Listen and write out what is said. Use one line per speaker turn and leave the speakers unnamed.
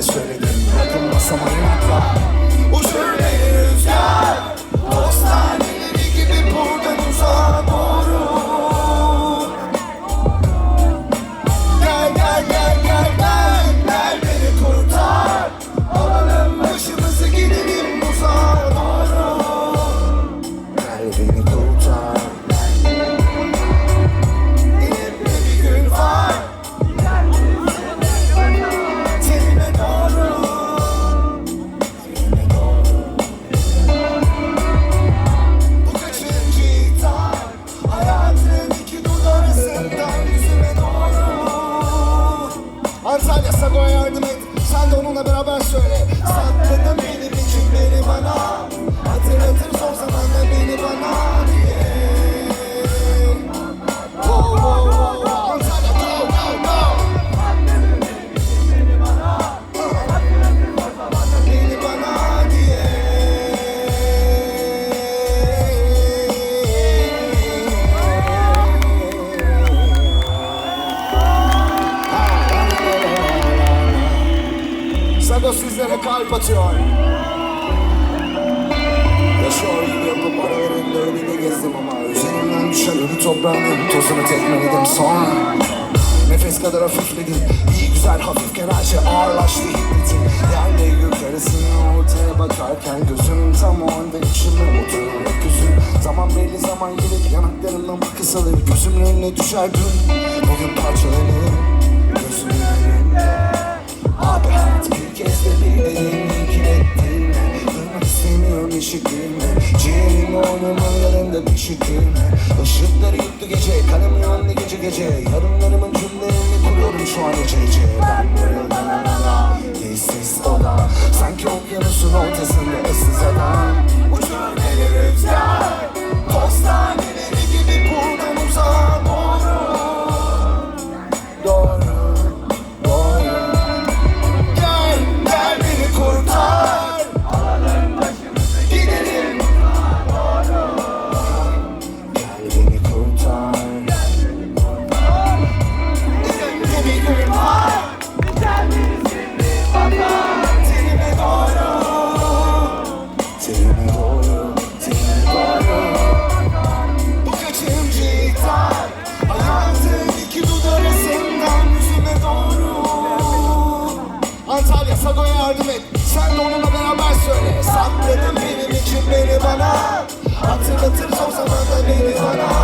Let's. Sen de onunla Sago sizlere kalp atıyor. Yaşıyor yapıp aralarında önünde gezdim ama Üzerimden düşen ölü toprağının tozunu tekmeledim. Sonra Nefes kadar hafifledim. İyi güzel hafifken her şey ağırlaştı hiddetim Yerle gök arasına ortaya bakarken Gözüm tam o anda içime oturur öküzüm Zaman belli zaman gelip yanaklarımdan kısalır. Gözümün önüne düşer gün. Bugün parçalanır işittirme Ciğerim oynumun yanında şitirme Işıkları yuttu gece Kalem yandı gece gece. Yarınlarımın cümlelerini kuruyorum şu an gece gece. Ben Sago'ya yardım et. Sen de onunla beraber söyle. Sakladın benim için beni bana. Hatırlatır son zamanda beni bana